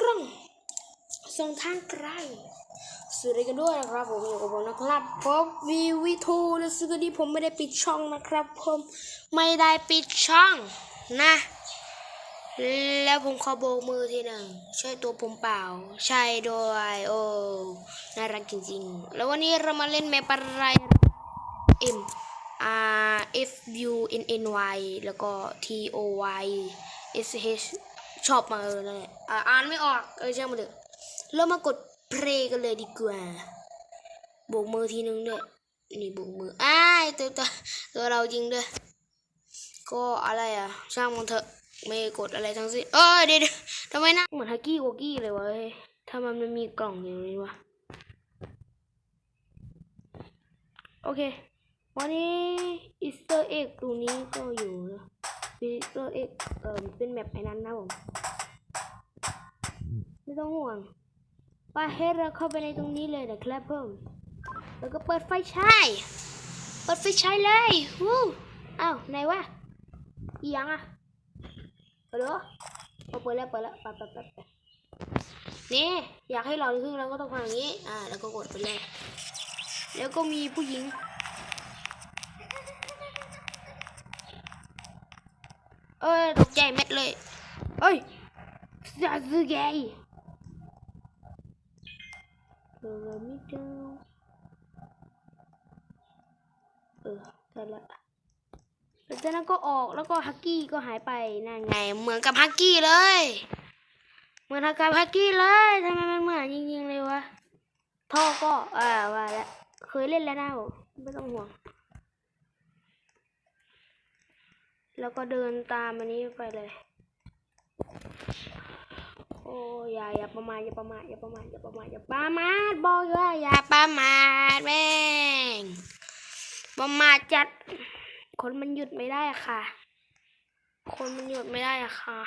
กล้องส่งทางไกลสวัสดีกันด้วยนะครับผมอยู่กับผมนะครับผมวีวีทูและซึ่งนี้ผมไม่ได้ปิดช่องนะครับผมไม่ได้ปิดช่องนะ แล้วผมขอโบกมือทีหนึ่งใช่ตัวผมเปล่า ใช่ด้วยโอ้น่ารักจริงๆ แล้ววันนี้เรามาเล่นแมปอะไร M R F U N N Y แล้วก็ T O Y S H ชอบมาเออนั่นแหละอ่าอ่านไม่ออก เออช่างมันเถอะเรามากดเพลงกันเลยดีกว่าโบกมือทีนึงด้วยนี่โบกมืออ้ายตัวตัวตัวเราจริงด้วย ก็อะไรอะ ช่างมันเถอะไม่กดอะไรทั้งสิ้นเอ้ยเดี๋ยวเดี๋ยวทำไมนะเหมือนฮักกี้วอกกี้เลยวะเฮ้ยทำไมมันมีกล่องอย่างนี้วะโอเค วันนี้อีสเตอร์เอ็กตรงนี้ก็อยู่นะอีสเตอร์เอ็กเออเป็นแบบไอ้นั้นนะผมไม่ต้องห่วงไปให้เราเข้าไปในตรงนี้เลยนะครับเพิ่มแล้วก็เปิดไฟฉายเปิดไฟฉายเลยวู้อ้าวไหนวะยังอะฮัลโหลเอาเปิดแล้วเปิดแล้วไปไปไปไปนี่อยากให้เราขึ้นเราก็ต้องทำอย่างนี้อ่าแล้วก็กดไปเลยแล้วก็มีผู้หญิง เอ้ยตกใจเม็ดเลยเอ้ยซาสึเกะเออไม่เจอเออได้ละแล้วจากนั้นก็ออกแล้วก็ฮักกี้ก็หายไปนั่นไงเหมือนกับฮักกี้เลย เหมือนกับฮักกี้เลยทำไมมันเหมือนจริงๆเลยวะท่อก็อ่าว่าแล้วเคยเล่นแล้วนะผมไม่ต้องห่วง แล้วก็เดินตามอันนี้ไปเลย โอ้อย่าอย่าประมาทอย่าประมาทอย่าประมาทอย่าประมาทอย่าประมาทบอกว่าอย่าประมาทแม่งประมาทจัด คนมันหยุดไม่ได้อะค่ะ คนมันหยุดไม่ได้อะค่ะ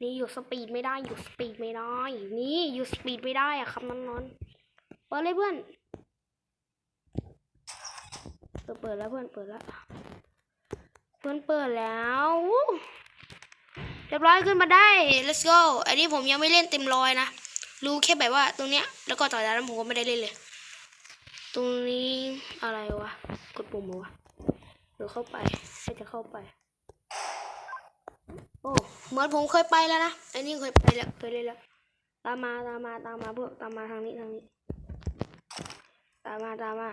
นี่หยุดสปีดไม่ได้หยุดสปีดไม่ได้ นี่หยุดสปีดไม่ได้อะครับนอนๆเปิดเลยเพื่อนเปิดแล้วเพื่อนเปิดแล้ว เพื่อนเปิดแล้วเรียบร้อยขึ้นมาได้ let's go อันนี้ผมยังไม่เล่นเต็มร้อยนะ รู้แค่แบบว่าตรงเนี้ย แล้วก็ต่อจากนั้นผมก็ไม่ได้เล่นเลย ตรงนี้อะไรวะ กดปุ่มอวะเดี๋ยวเข้าไปใครจะเข้าไป โอ้ เหมือนผมเคยไปแล้วนะ อันนี้เคยไปแล้ว เคยเล่นแล้ว ตามมา ตามมา ตามมาพวกตามมาทางนี้ ทางนี้ ตามมา ตามมา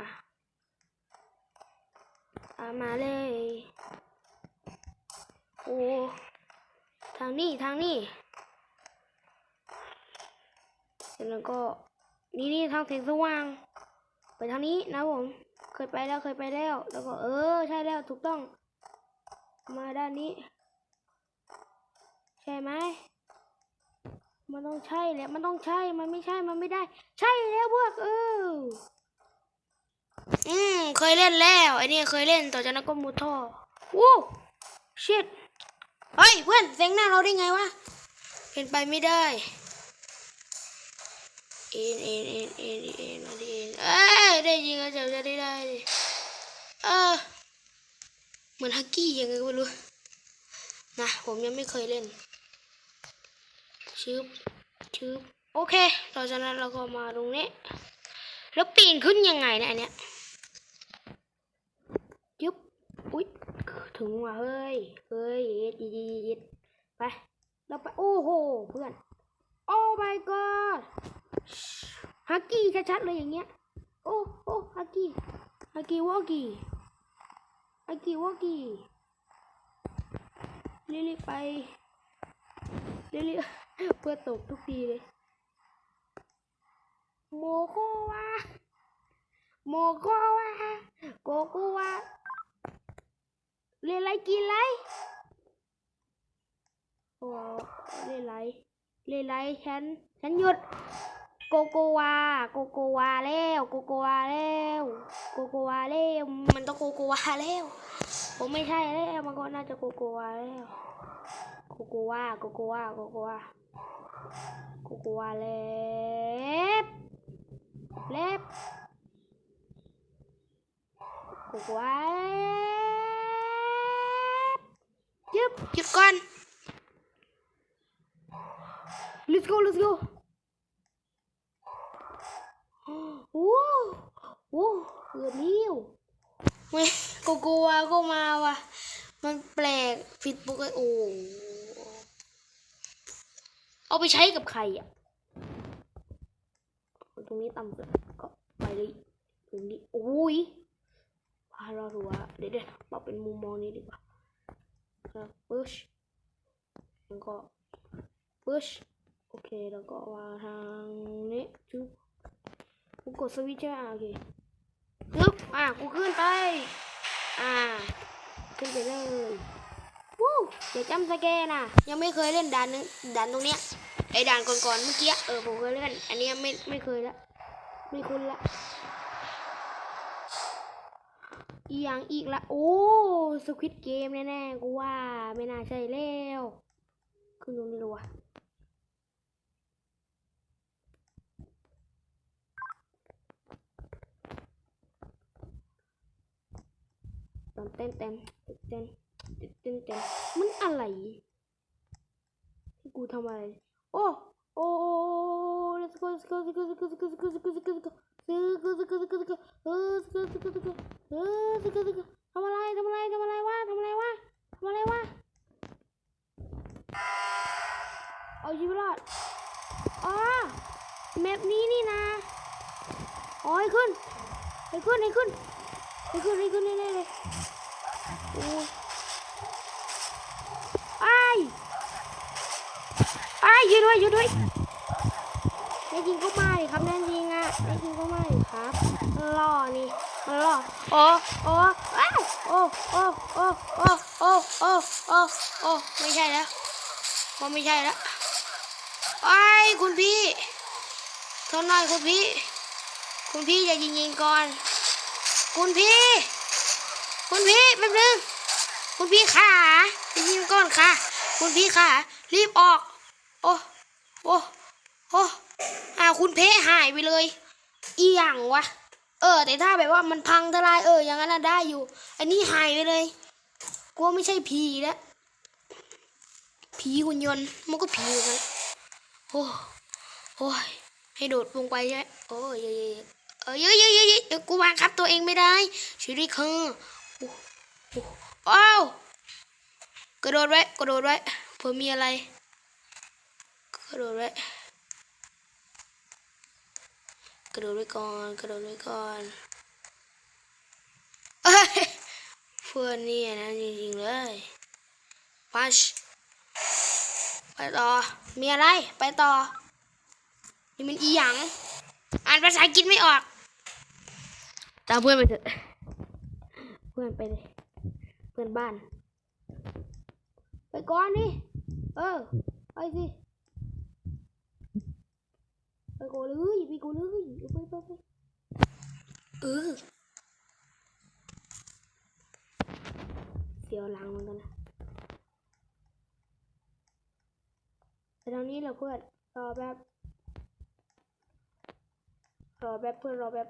ตามมาเลย โอ้ทางนี้ทางนี้แล้วก็นี่นี่ทางแสงสว่าง ไปทางนี้นะผม เคยไปแล้วเคยไปแล้ว แล้วก็เออใช่แล้วถูกต้อง มาด้านนี้ ใช่ไหมมันต้องใช่แหละมันต้องใช่ มันไม่ใช่ มันไม่ได้ ใช่แล้วพวกเออ อืม เคยเล่นแล้วไอ้นี่เคยเล่นต่อจากนั้นก็มุดท่อวู้ชิต เฮ้ยเพื่อนเซ็งหน้าเราได้ไงวะเป็นไปไม่ได้เอ็นเอ็นเอ็นเอ็นเอ็นมาดิเอ็นเอ้ยได้ยิงก็จะจะได้ได้เออเหมือนฮักกี้ยังไงก็ไม่รู้นะผมยังไม่เคยเล่นชืบชืบโอเคต่อจากนั้นเราก็มาตรงนี้ แล้วปีนขึ้นยังไงเนะอันเนี้ยยึบอุ๊ย ถึงว่ะเฮ้ย เฮ้ยเย็ดเย็ดเย็ดเย็ดไปเราไป โอ้โห เพื่อน โอ้ my god ฮักกี้ชัดๆเลยอย่างเงี้ย โอ้โอ้ฮักกี้ฮักกี้วอกกี้ฮักกี้วอกกี้รีบๆไปรีบๆเพื่อตกทุกทีเลย โมโกวะโมโกวะโกโกวะ เรียนไรกินไรโอ้เรียนไรเรียนไรฉันฉันหยุดโกโกวาโกโกวาแล้วโกโกวาแล้วโกโกวาแล้วมันต้องโกโกวาแล้วผมไม่ใช่แล้วมันก็น่าจะโกโกวาแล้วโกโกวาโกโกวาโกโกวาโกโกวาแล้วกดไว้ ยึบหยุดก่อน let's go let's go โอ้โหเกือบเลี้ยวเว้ยโกโกวาก็มาว่ะ มันแปลกผิดปกติโอ้เอาไปใช้กับใครอะ ตรงนี้ต่ำสุดก็ไปเลยตรงนี้โอ้ยพาเราหัวเดี๋ยวเดี๋ยวปรับเป็นมุมมองนี้ดีกว่า push đang có push ok đang có và hàng nét chứ cũng có switch à kì cướp à cũng cướp tay à ขึ้นไปเลยวู้เดี๋ยวจำสแกนอ่ะ ยังไม่เคยเล่นด่านนึงด่านตรงเนี้ยไอ้ด่านก่อนๆเมื่อกี้เออผมเคยเล่น อันนี้ไม่ไม่เคยละไม่คุ้นละ อีย่างอีกละ โอ้สควิตเกมแน่ๆกูว่า ไม่น่าใช่แล้วขึ้นตรงนี้เลยวะตอนเต้นเต้นเต้นเต้นเต้นเต้นมันอะไรกูทำอะไร โอ้ โอ้ let's go, let's go, let's go, let's go, let's go, let's go, let's go, let's go. ซื้อซื้อซื้อซื้อซื้อเออซื้อซื้อซื้อซื้อเออซื้อซื้อซื้อทำอะไรทำอะไรทำอะไรวะทำอะไรวะทำอะไรวะเอาชีวิตรอดอ๋อแมปนี้นี่นะอ๋อให้ขึ้นให้ขึ้นให้ขึ้นให้ขึ้นให้ขึ้นแน่ๆเลยโอ้ยไอ้ไอ้ยืดด้วยยืดด้วย แน่จริงก็ไม่ครับแน่จริงอะแน่จริงก็ไม่ครับล่อนี่มันล่อโอ้โอ้อ้าวโอ้โอ้โอ้โอ้โอ้โอ้โอ้โอ้ไม่ใช่แล้วมันไม่ใช่แล้วไอ้คุณพี่ทษหน่อยคุณพี่ คุณพี่อย่ายิงยิงก่อน คุณพี่ คุณพี่แป๊บนึงคุณพี่ขาอย่ายิงก่อนค่ะ คุณพี่ขารีบออก โอ้โอ้โอ้ อาคุณเพหายไปเลย อีหยังวะ เออ แต่ถ้าแบบว่ามันพังทลายเออ อย่างนั้นน่ะได้อยู่ อันนี้หายไปเลยกลัวไม่ใช่ผีแล้วผีหุ่นยนต์มันก็ผีกันโอ้โอ้ยให้โดดลงไปใช่ไหมโอ้ยเยยเออเยยเยยเยยเยออกูวางครับตัวเองไม่ได้ชีวิตคือโอ้โอ้อ้าวกระโดดไว้กระโดดไว้เผื่อมีอะไรกระโดดไว้ กระโดดไว้ก่อนกระโดดไว้ก่อนเอ้ยเพื่อนนี่นะจริงๆเลยพัชไปต่อมีอะไรไปต่อนี่มันอีหยังอ่านภาษาอังกฤษไม่ออกตามเพื่อนไปเถอะเพื่อนไปเลยเพื่อนบ้าน ไปก่อนดิเออไปสิ ไปก่อนเลยไปก่อนเลยไปไปไปเออเสียวหลังเหมือนกันนะไปทางนี้เรอเพื่อนรอแบบรอแบบเพื่อนรอแบบ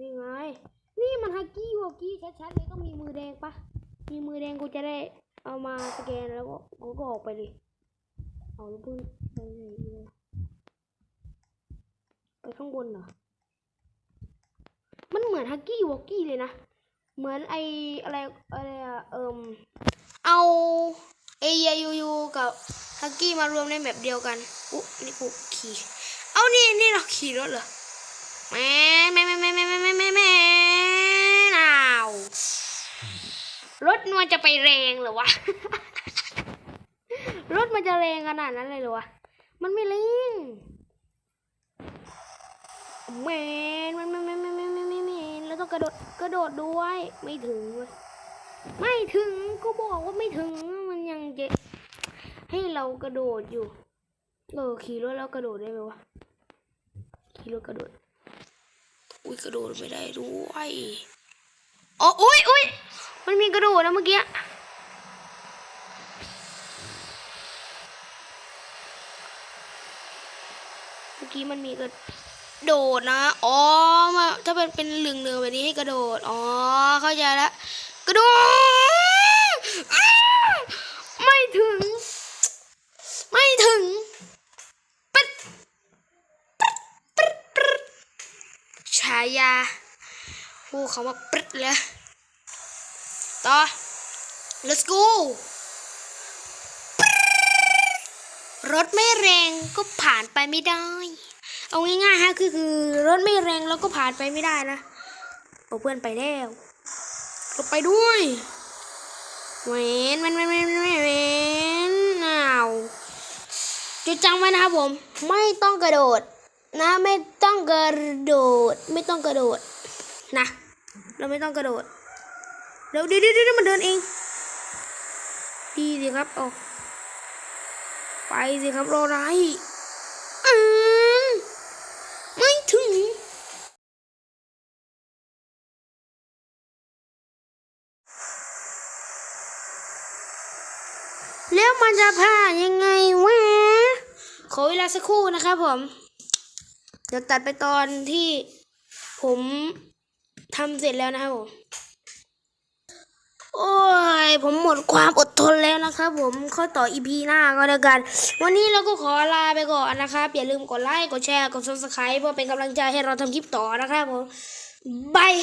นี่ไง นี่มันฮักกี้วอกกี้ชัดๆเลยต้องมีมือแดงปะมีมือแดงกูจะได้เอามาสแกนแล้วก็กูก็ออกไปเลยเอาล้วเพื่อนไปไหนดีวะ ไปข้างบนเหรอ มันเหมือนฮักกี้วอกกี้เลยนะ เหมือนไออะไรอะไรอะเอิมเอาเอยยูยูกับฮักกี้มารวมในแบบเดียวกัน อุ๊นี่กูขี่ เอานี่นี่เราขี่รถเหรอแม่แม่แม่แม่แม่แม่แม่แม่แม่นาวรถมันจะไปแรงเหรอวะ รถมันจะแรงขนาดนั้นเลยเหรอวะ มันไม่แรง แมนมันมันมันมันมันมันมันมันแล้วต้องกระโดดกระโดดด้วยไม่ถึงเว้ยไม่ถึงก็บอกว่าไม่ถึงมันยังจะให้เรากระโดดอยู่เออขี่รถแล้วกระโดดได้ไหมวะขี่รถกระโดดอุ้ยกระโดดไม่ได้ด้วยอ๋ออุ้ยอุ้ยมันมีกระโดดนะเมื่อกี้เมื่อกี้มันมีกระ โดดนะ อ๋อมาถ้าเป็นเป็นเหลืองเนืองแบบนี้ให้กระโดด อ๋อ เข้าใจละ กระโดด ไม่ถึง ไม่ถึงปึ๊ดปึ๊ดปึ๊ดปดฉายาพูดคำว่าปึ๊ดเลย ต่อ let's go รถไม่แรงก็ผ่านไปไม่ได้ เอาง่ายๆฮะคือคือรถไม่แรงแล้วก็ผ่านไปไม่ได้นะเอาเพื่อนไปแล้วก็ไปด้วยเวนเวนเวนเวนเวนเวนอ้าวจะจำไว้นะครับผม ไม่ต้องกระโดด นะไม่ต้องกระโดด ไม่ต้องกระโดดนะ เราไม่ต้องกระโดดเดี๋ยวเดี๋ยวเดี๋ยวเดี๋ยวมันเดินเองดีสิครับเอาไปสิครับรออะไรอืมไม่ถึง แล้วมันจะผ่านยังไงวะ ขอเวลาสักครู่นะครับผม เดี๋ยวตัดไปตอนที่ผมทำเสร็จแล้วนะครับผม โอ้ย ผมหมดความอดทนแล้วนะครับผมเข้าต่ออีพีหน้าก็แล้วกัน วันนี้เราก็ขอลาไปก่อนนะครับ อย่าลืมกดไลค์ กดแชร์ กด subscribe เพื่อเป็นกำลังใจให้เราทำคลิปต่อนะครับผมบาย